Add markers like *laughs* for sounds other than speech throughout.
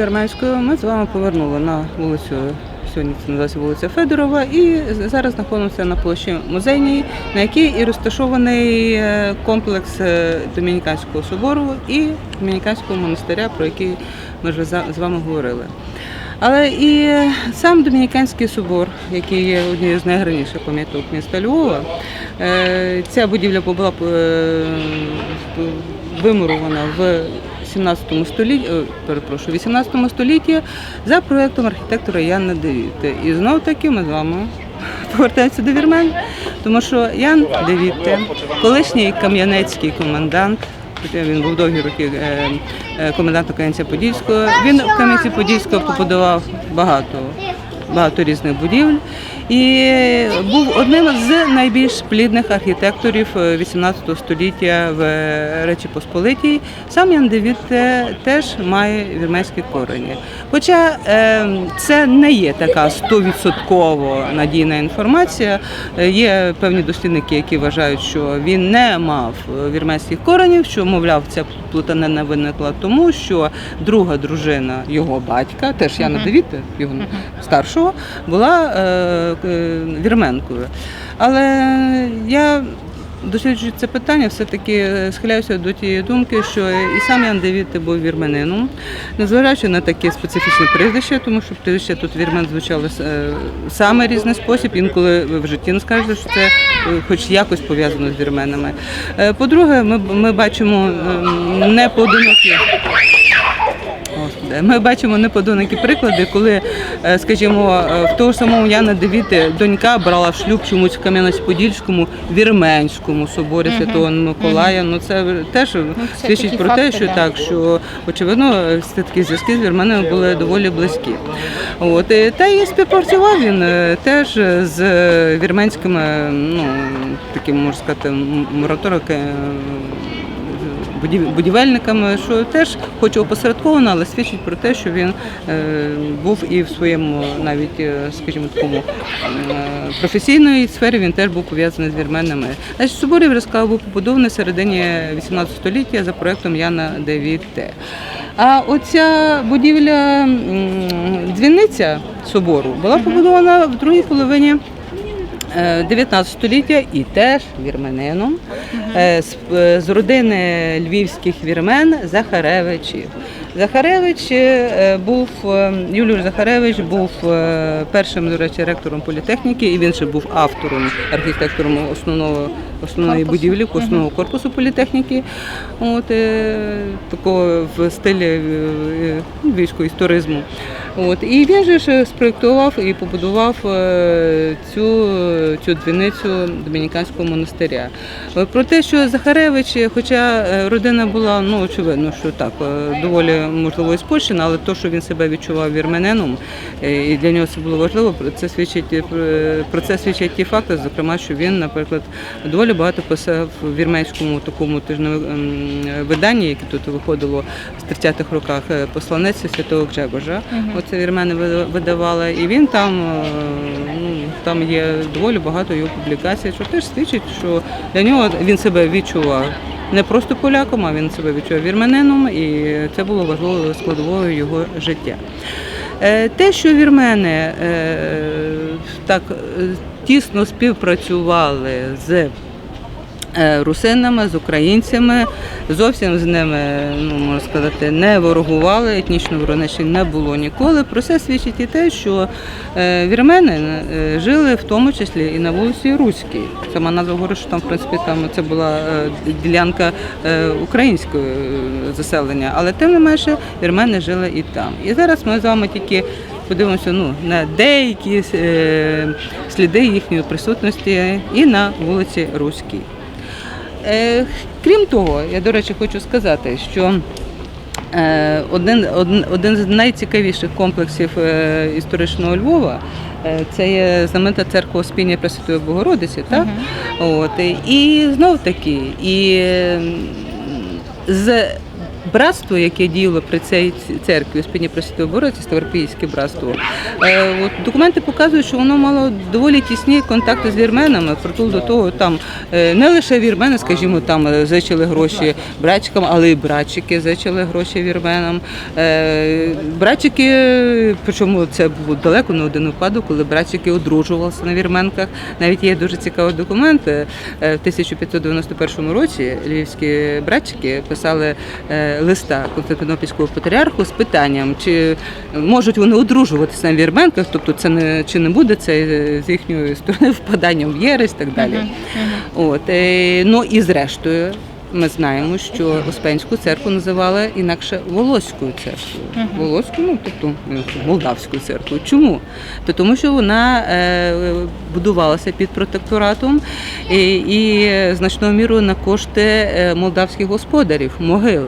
вулиці ми з вами повернули на вулицю. Сьогодні це називається вулиця Федорова, і зараз знаходимося на площі музейній, на якій і розташований е, комплекс е, Домініканського собору і Домініканського монастиря, про який ми вже з вами говорили. Але і сам Домініканський собор, який є однією з найгарніших пам'яток міста Львова, е, ця будівля була вимурована в 17 столітті, е, перепрошую, 18 столітті за проєктом архітектора Яна Девіти. І знов таки ми з вами повертаємося до вірмен, тому що Ян Девіти, колишній кам'янецький комендант. Він був довгі роки е, е, комендантом Кам'янця-Подільського. Він в Кам'янці-Подільського побудував багато, багато різних будівель і був одним з найбільш плідних архітекторів е, 18 століття в Речі Посполитій. Сам Ян е, теж має вірменські корені. Хоча е, це не є така стовідсотково надійна інформація. Е, Є певні дослідники, які вважають, що він не мав е, вірменських коренів, що, мовляв, ця плутанина виникла тому, що друга дружина його батька, теж Яна Мгм. Девіта, його старшого, була е, е, вірменкою. Але я досліджуючи це питання, все-таки схиляюся до тієї думки, що і сам Ян Девіти був вірменином, незважаючи на таке специфічне прізвище, тому що прізвище тут вірмен звучало е, саме різний спосіб. Інколи в житті не скажете, що це е, хоч якось пов'язано з вірменами. Е, По-друге, ми, ми бачимо е, не поодинокі. Господи, Ми бачимо неподобні приклади, коли, е, скажімо, е, в того ж самого Яна Девіти донька брала в шлюб чомусь в Кам'янець-Подільському вірменському соборі Святого Миколая. Ну це теж свідчить про те, що так, що очевидно е, такі зв'язки з вірменами були доволі близькі. От та і співпрацював він е, теж з вірменськими, ну таким можна сказати, мораторики. Будів- будівельниками, що теж хоч опосередковано, але свідчить про те, що він е, був і в своєму навіть, е, скажімо, такому е, професійної сфері він теж був пов'язаний з вірменами. Значить, собор Євроскава був побудований в середині 18 століття за проектом Яна Девіте. А оця будівля дзвіниця собору була побудована в другій половині 19 століття і теж вірменином е, з, е, з родини львівських вірмен Захаревичів. Захаревич е, був е, Юлій Захаревич був е, першим, до речі, ректором політехніки, і він ще був автором, архітектором основного основної Корпусу. будівлі, основного корпусу політехніки. От е, такого в стилі е, е, військового історизму. От і він же ж спроєктував і побудував е, цю, цю дзвіницю Домініканського монастиря. Е, Про те, що Захаревич, хоча е, родина була, ну очевидно, що так, доволі можливо і спольщена, але то, що він себе відчував вірмененом, і для нього це було важливо, про це свідчить про це свідчать ті факти, зокрема, що він, наприклад, доволі багато писав в вірменському такому тижневому виданні, яке тут виходило в 30-х роках посланець святого Гжегожа. Оце вірмени ви- видавали, і він там, е, ну, там є доволі багато його публікацій, що теж свідчить, що для нього він себе відчував. Не просто поляком, а він себе відчував вірменином, і це було важливою складовою його життя. Е, Те, що вірмени е, так тісно співпрацювали з русинами, з українцями, зовсім з ними, ну можна сказати, не ворогували, етнічного ворогнечі не було ніколи. Про це свідчить і те, що е, вірмени е, жили в тому числі і на вулиці Руській. Сама назва говорить, що там, в принципі, там це була е, ділянка е, українського е, заселення, але тим не менше вірмени жили і там. І зараз ми з вами тільки подивимося ну, на деякі е, сліди їхньої присутності і на вулиці Руській. Е, Крім того, я, до речі, хочу сказати, що е, один, один, один з найцікавіших комплексів е, історичного Львова це є знаменита церква Успіння Пресвятої Богородиці. Так? От, і знов таки, і з братство, яке діяло при цій церкві Успіння Пресвятої Богородиці, Ставропійське братство, е, от документи показують, що воно мало доволі тісні контакти з вірменами. Притул до того, там е, не лише вірмени, скажімо, там е, зичили гроші братчикам, але й братчики зичили гроші вірменам. Братчики, причому це був далеко не один випадок, коли братчики одружувалися на вірменках. Навіть є дуже цікавий документ. В 1591 році львівські братчики писали листа Константинопільського патріарху з питанням, чи можуть вони одружуватися на вірменках, тобто це не чи не буде це е, з їхньої сторони *laughs* впаданням в єресь і так далі. От е, ну і зрештою. Ми знаємо, що Успенську церкву називали інакше Волоською церквою. Волоською, ну тобто ну, Молдавською церквою. Чому? То тому, що вона е, будувалася під протекторатом і, і значною мірою на кошти е, молдавських господарів, могил.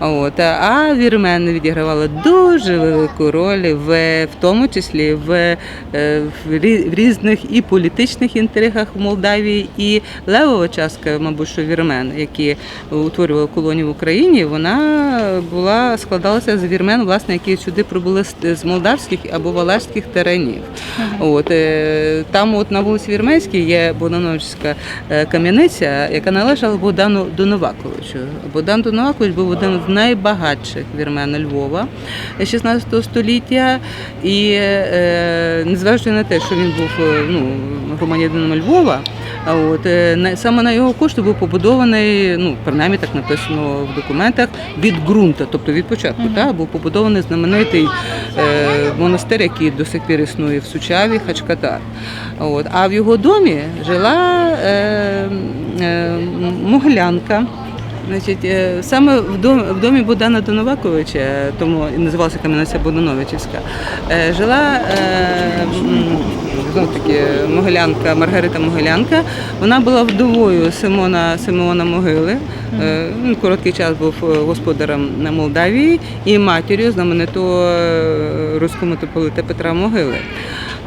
От, а вірмени відігравали дуже велику роль в, в тому числі в, е, в, різних і політичних інтригах в Молдавії, і левова частка, мабуть, що вірмен, які утворювали колонію в Україні, вона була складалася з вірмен, власне, які сюди прибули з, молдавських або валашських теренів. От, е, там от на вулиці Вірменській є Богдановичська е, кам'яниця, яка належала Богдану Доноваковичу. Богдан Доновакович був один з найбагатших вірмен Львова 16 століття. І е, незважаючи на те, що він був е, ну, громадянином Львова, а от е, саме на його кошти був побудований, ну принаймні так написано в документах, від ґрунта, тобто від початку, та, був побудований знаменитий е, монастир, який до сих пір існує в Сучаві, Хачкатар. От. А в його домі жила е, е, могилянка. Значить, е, саме в домі, в домі Богдана Доноваковича, тому і називалася Кам'яниця Богдановичівська, е, жила е, знов таки Могилянка, Маргарита Могилянка. Вона була вдовою Симона Симона Могили. Е, Він короткий час був е, господарем на Молдавії і матір'ю знаменитого е, руського митрополита Петра Могили.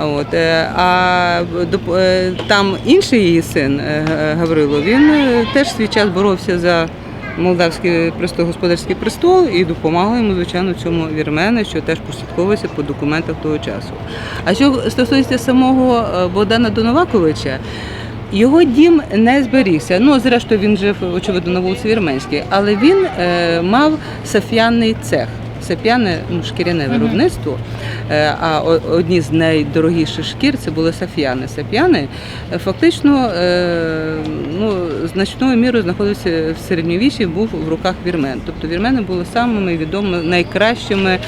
От, е, а е, там інший її син е, Гаврило, він е, теж свій час боровся за молдавський престол, господарський престол і допомагали йому, звичайно, цьому вірмени, що теж прослідковується по документах того часу. А що стосується самого е, Богдана Доноваковича, його дім не зберігся. Ну, зрештою, він жив, очевидно, на вулиці Вірменській, але він е, мав саф'янний цех. Сап'яне ну, шкіряне виробництво, Е, а одні з найдорогіших шкір це були саф'яни. Сап'яни е, фактично е, ну, значною мірою знаходився в середньовіччі, був в руках вірмен. Тобто вірмени були самими відомими, найкращими,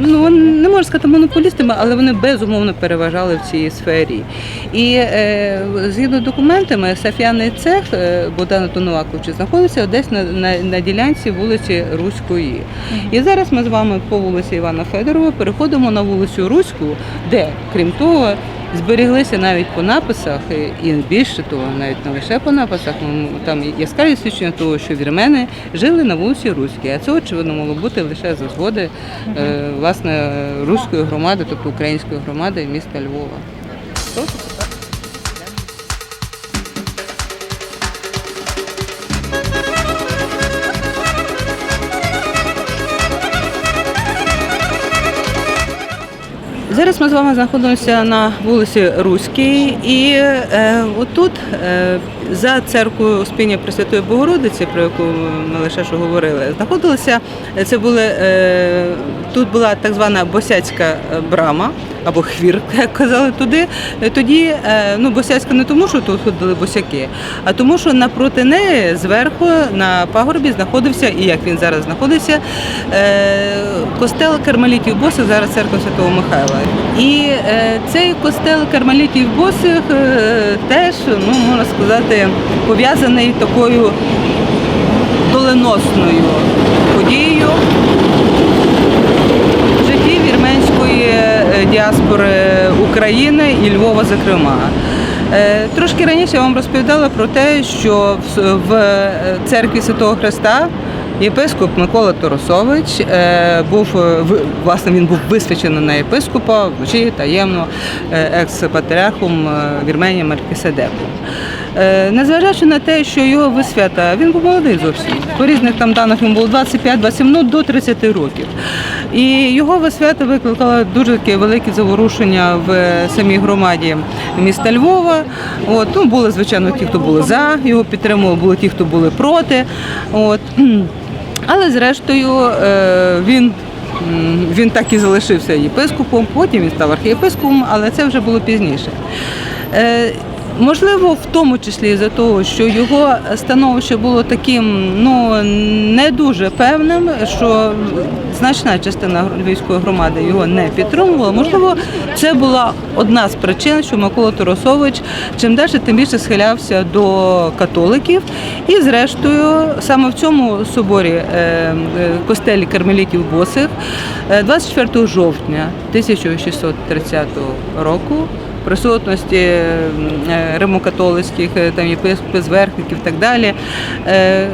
ну не можна сказати монополістами, але вони безумовно переважали в цій сфері. І згідно з документами, саф'яний цех Богдана Тоноваковича знаходиться десь на, на, на ділянці вулиці Руської. І зараз ми з вами по вулиці Івана Федорова переходимо на вулицю Руську, де, крім того, зберіглися навіть по написах, і і більше того, навіть не лише по написах, там яскраві свідчення того, що вірмени жили на вулиці Руській. А це очевидно могло бути лише за згоди е, власне руської громади, тобто української громади міста Львова. Зараз ми з вами знаходимося на вулиці Руській, і е, отут, е, за церквою Успіння Пресвятої Богородиці, про яку ми лише що говорили, знаходилися. Це були е, тут була так звана босяцька е, брама або хвір, *laughs* як казали туди. Тоді е, ну босяцька не тому, що тут ходили босяки, а тому, що напроти неї зверху на пагорбі знаходився, і як він зараз знаходиться, е, костел кармелітів босих, зараз церква Святого Михайла. І е, цей костел кармелітів босих е, теж, ну можна сказати, пов'язаний такою доленосною подією в житті вірменської е, діаспори України і Львова, зокрема. Е, Трошки раніше я вам розповідала про те, що в- е, церкві Святого Христа, Єпископ Микола Торосович е, був власне він був висвячений на єпископа вночі таємно екс-патріархом Вірменії Мелькиседеком. Е, Незважаючи на те, що його висвята, він був молодий зовсім. По різних там даних йому було 25-27, ну до 30 років. І його висвята викликала дуже таке велике заворушення в самій громаді міста Львова. От, ну, були, звичайно, ті, хто були за його підтримували, були ті, хто були проти. От. *clears throat* Але зрештою е, він. Він так і залишився єпископом, потім він став архієпископом, але це вже було пізніше. Можливо, в тому числі за того, що його становище було таким ну не дуже певним, що значна частина львівської громади його не підтримувала. Можливо, це була одна з причин, що Микола Тарасович чим далі, тим більше схилявся до католиків. І зрештою, саме в цьому соборі е, е, костелі кармелітів Босих е, 24 жовтня 1630 року присутності е, римокатолицьких е, там єпископів, зверхників і так далі. е,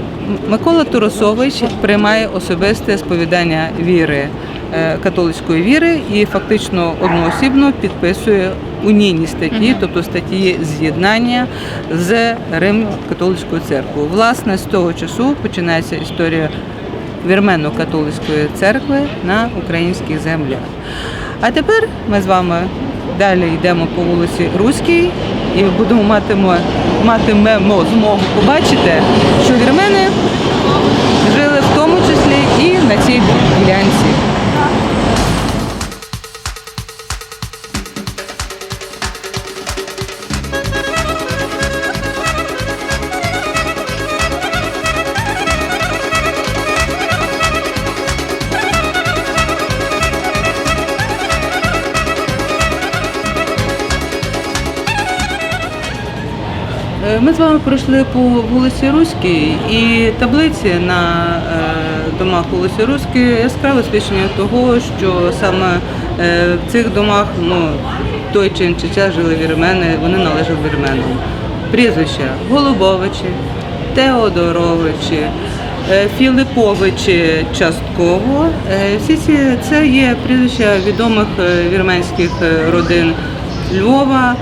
Микола Туросович приймає особисте сповідання віри е, католицької віри і фактично одноосібно підписує унійні статті, тобто статті з'єднання з Рим-католицькою церквою. Власне, з того часу починається історія вірменно-католицької церкви на українських землях. А тепер ми з вами далі йдемо по вулиці Руській і будемо матимо, матимемо змогу побачити, що вірмени жили в тому числі і на цій ділянці. Ми з вами пройшли по вулиці Руській і таблиці на е, домах вулиці Руській яскраве свідчення того, що саме е, в цих домах ну, той чи інший час жили вірмени, вони належали вірменам. Прізвища Голубовичі, Теодоровичі, е, Філиповичі частково. Всі ці це є прізвища відомих вірменських родин Львова,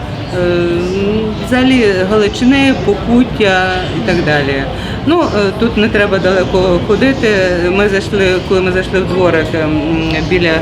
взагалі Галичини, Покуття і так далі. Ну е, тут не треба далеко ходити. Ми зайшли, коли ми зайшли в дворик ем, біля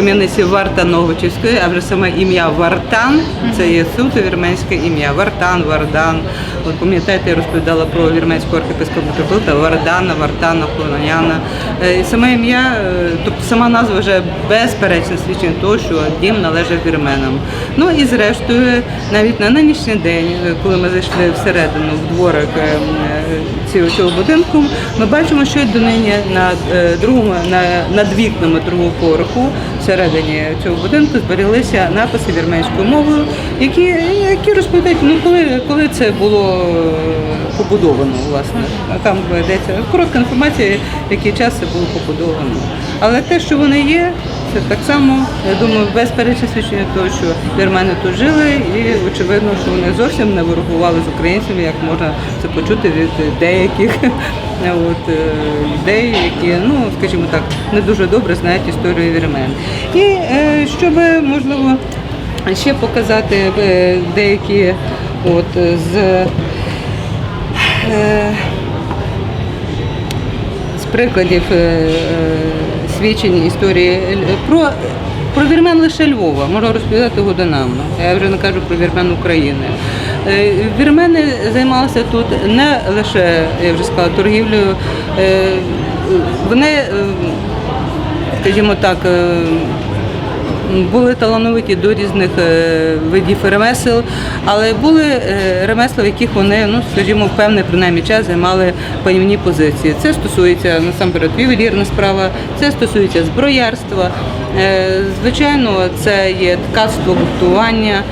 кам'яниці Вартановичівської, а вже саме ім'я Вартан, це є суто вірменське ім'я. Вартан, Вардан. От пам'ятаєте, я розповідала про вірменську архіпископу митрополита Вардана, Вартана, Полоняна. Е, І саме ім'я, е, тобто сама назва вже безперечне свідчення того, що дім належав вірменам. Ну і зрештою, навіть на нинішній день, е, коли ми зайшли всередину в дворик цього, будинку, ми бачимо, що й донині на другому, на, над вікнами другого поверху всередині цього будинку зберіглися написи вірменською мовою, які, які розповідають, ну коли, коли це було е, побудовано, власне. Там йдеться коротка інформація, який час це було побудовано. Але те, що вони є, це так само, я думаю, безперечне свідчення того, що вірмени тут жили, і очевидно, що вони зовсім не ворогували з українцями, як можна це почути від деяких *laughs* от, е, людей, які, ну, скажімо так, не дуже добре знають історію вірмен. І е, щоб, можливо, ще показати е, деякі от, з прикладів е, е, історії про, про вірмен лише Львова, можна розповідати годинами. Я вже не кажу про вірмен України. Е, Вірмени займалися тут не лише, я вже сказала, торгівлею. е, Вони, е, скажімо так, е, були талановиті до різних е, видів ремесел, але були е, ремесла, в яких вони, ну скажімо, в певний принаймні час займали панівні позиції. Це стосується насамперед ювелірна справа, це стосується зброярства. Е, Звичайно, це є ткацтво, гуртування.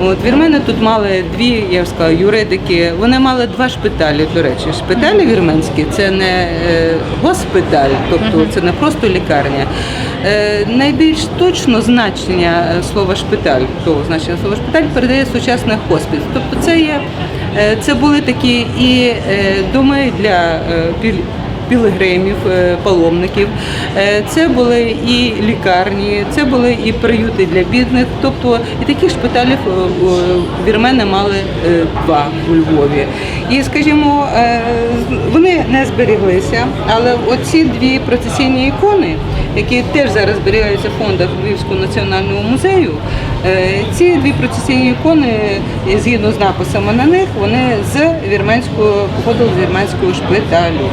От вірмени тут мали дві, я б сказала, юридики. Вони мали два шпиталі. До речі, шпиталі вірменські це не госпіталь, тобто це не просто лікарня. Е, Найбільш точно значення е, слова шпиталь, того значення слова шпиталь передає сучасний хоспіс. Тобто це є Е, Це були такі і доми для пілігримів, паломників, це були і лікарні, це були і приюти для бідних. Тобто і таких шпиталів вірмени мали два у Львові. І, скажімо, вони не зберіглися, але оці дві процесійні ікони, які теж зараз зберігаються в фондах Львівського національного музею, е, ці дві процесійні ікони, згідно з написами на них, вони з вірменського походу з вірменського шпиталю.